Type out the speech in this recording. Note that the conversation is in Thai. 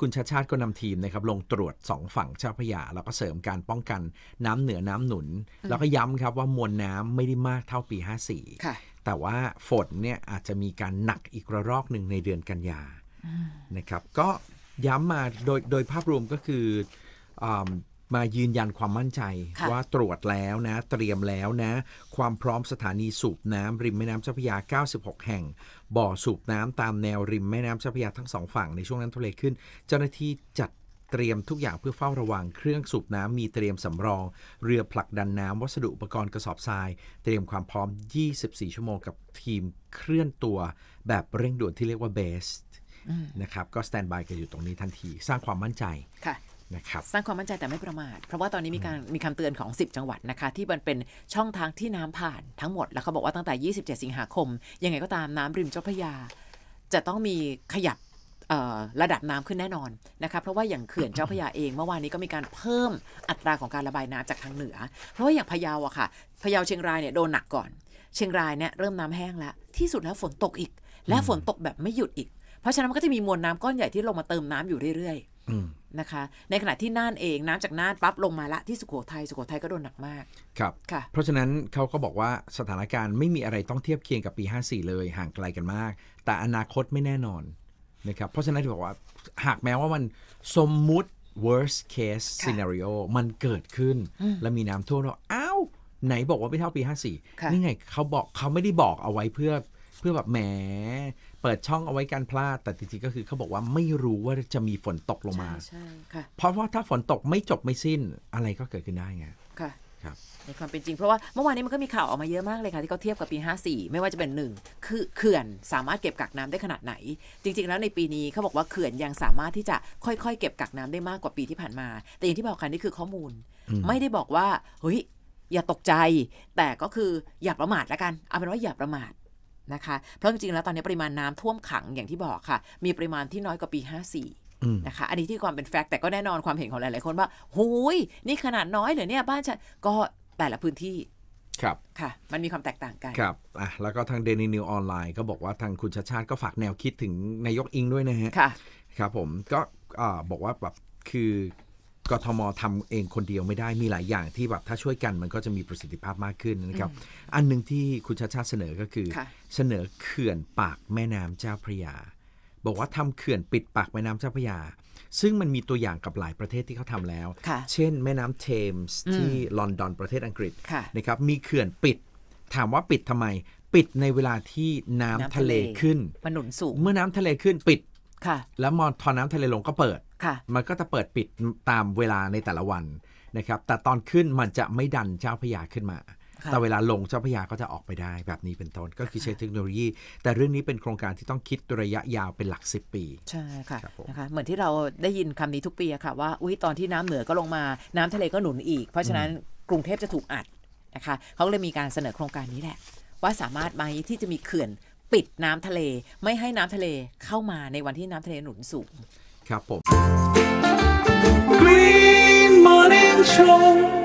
คุณชาติชาติก็นำทีมนะครับลงตรวจสองฝั่งเจ้าพระยา แล้วก็เสริมการป้องกันน้ำเหนือน้ำหนุน แล้วก็ย้ำครับว่ามวลน้ำไม่ได้มากเท่าปี 54ค่ะแต่ว่าฝนเนี่ยอาจจะมีการหนักอีกระลอกหนึ่งในเดือนกันยานะครับ ก็ย้ำมาโดยโดยภาพรวมก็คืออา มายืนยันความมั่นใจค่ะว่าตรวจแล้วนะ เตรียมแล้วนะ ความพร้อมสถานีสูบน้ำริมแม่น้ำเจ้าพระยา 96 แห่ง บ่อสูบน้ำตามแนวริมแม่น้ำเจ้าพระยาทั้งสองฝั่งในช่วงนั้นทะเลขึ้น เจ้าหน้าที่จัดเตรียมทุกอย่างเพื่อเฝ้าระวังเครื่องสูบน้ำมีเตรียมสำรอง เรือผลักดันน้ำวัสดุอุปกรณ์กระสอบทราย เตรียมความพร้อม 24 ชั่วโมงกับทีมเคลื่อนตัว แบบเร่งด่วนที่เรียกว่า best นะครับก็สแตนบายกันอยู่ตรงนี้ทันที สร้างความมั่นใจค่ะ นะครับสร้างความมั่นใจแต่ไม่ประมาท เพราะว่าตอนนี้มีการมีคำเตือนของ 10 จังหวัดนะคะ ที่มันเป็นช่องทางที่น้ำผ่านทั้งหมด แล้วเขาบอกว่าตั้งแต่ 27 สิงหาคม ยังไงก็ตามน้ำริมเจ้าพระยา จะต้องมีขยับเอ่อระดับน้ำขึ้นแน่นอนนะคะเพราะว่าอย่างเขื่อนเจ้าพระยาเองเมื่อวานนี้ก็มีการเพิ่มอัตราของการระบายน้ำจากทางเหนือ เพราะว่าอย่างพะเยาอะค่ะพะเยาเชียงรายเนี่ยโดนหนักก่อน เชียงรายเนี่ยเริ่มน้ำแห้งแล้วที่สุดแล้วฝนตกอีก และฝนตกแบบไม่หยุดอีก เพราะฉะนั้นมันก็จะมีมวลน้ำก้อนใหญ่ที่ลงมาเติมน้ำอยู่เรื่อยๆอืม นะคะ ในขณะที่น่านเองน้ำจากน่านปั๊บลงมาละที่สุโขทัยสุโขทัยก็โดนหนักมากครับค่ะ เพราะฉะนั้นเขาก็บอกว่าสถานการณ์ไม่มีอะไรต้องเทียบเคียงกับปี 54 เลยห่างไกลกันมาก แต่อนาคตไม่แน่นอนนะครับเพราะฉะนั้นที่บอกว่าหากแม้ว่ามันสมมุติ worst case ค่ะ scenario มันเกิดขึ้น แล้วมีน้ำท่วมแล้วอ้าวไหนบอกว่าไม่เท่าปีค่ะ54 นี่ไงเขาบอกเขาไม่ได้บอกเอาไว้เพื่อเพื่อแบบแหม เปิดช่องเอาไว้การพลาด แต่จริงๆก็คือเขาบอกว่าไม่รู้ว่าจะมีฝนตกลงมาใช่ใช่ค่ะ เพราะว่าถ้าฝนตกไม่จบไม่สิ้นอะไรก็เกิดขึ้นได้ไง ค่ะ ครับ ในความเป็นจริงเพราะว่าเมื่อวานนี้มันก็มีข่าวออกมาเยอะมากเลยค่ะ ที่เขาเทียบกับปี 54 ไม่ว่าจะเป็นหนึ่งคือเขื่อนสามารถเก็บกักน้ำได้ขนาดไหน จริง ๆ แล้วในปีนี้เขาบอกว่าเขื่อนยังสามารถที่จะค่อยๆ เก็บกักน้ำได้มากกว่าปีที่ผ่านมา แต่อย่างที่บอกค่ะนี่คือข้อมูลไม่ได้บอกว่าเฮ้ยอย่าตกใจ แต่ก็คืออย่าประมาทละกันเอาเป็นว่าอย่าประมาท นะคะ เพราะจริงๆแล้วตอนนี้ปริมาณน้ำท่วมขังอย่างที่บอกค่ะ มีปริมาณที่น้อยกว่าปี 54อืมนะคะอันนี้ที่ความเป็นแฟกต์แต่ก็แน่นอนความเห็นของหลาย ๆ คนว่าหูยนี่ขนาดน้อยเหรอเนี่ยบ้านฉันก็แต่ละพื้นที่ครับค่ะ มันมีความแตกต่างกันครับอะแล้วก็ทางเดนินิวออนไลน์ก็บอกว่าทางคุณชาติชาติก็ฝากแนวคิดถึงนายกอิงด้วยนะฮะค่ะครับผมก็อ่าบอกว่าแบบคือ กทมทำเองคนเดียวไม่ได้มีหลายอย่างที่แบบถ้าช่วยกันมันก็จะมีประสิทธิภาพมากขึ้นนะครับ อันหนึ่งที่คุณชาติชาติเสนอก็คือค่ะเสนอเขื่อนปากแม่น้ำเจ้าพระยา บอกว่าทำเขื่อนปิดปากแม่น้ำเจ้าพระยา ซึ่งมันมีตัวอย่างกับหลายประเทศที่เขาทำแล้วค่ะเช่น แม่น้ำเทมส์ที่ลอนดอนประเทศอังกฤษค่ะนะครับมีเขื่อนปิด ถามว่าปิดทำไม ปิดในเวลาที่น้ำน้ำทะเลทะเลขึ้นมันหนุนสูงเมื่อน้ำทะเลขึ้นปิด ค่ะ แล้วมอทอน้ำทะเลลงก็เปิด ค่ะ มันก็จะเปิดปิดตามเวลาในแต่ละวันนะครับ แต่ตอนขึ้นมันจะไม่ดันเจ้าพระยาขึ้นมา ค่ะแต่เวลาลงเจ้าพระยาก็จะออกไปได้แบบนี้เป็นต้น ก็คือใช้เทคโนโลยี แต่เรื่องนี้เป็นโครงการที่ต้องคิดระยะยาวเป็นหลัก 10 ปี ใช่ค่ะครับผม นะคะเหมือนที่เราได้ยินคำนี้ทุกปีอะค่ะว่าอุ้ยตอนที่น้ำเหนือก็ลงมาน้ำทะเลก็หนุนอีก เพราะฉะนั้นกรุงเทพจะถูกอัดนะคะเขาก็เลยมีการเสนอโครงการนี้แหละ ว่าสามารถไหมที่จะมีเขื่อน ปิดน้ำทะเล ไม่ให้น้ำทะเลเข้ามาในวันที่น้ำทะเลหนุนสูง ครับผม Green Morning Show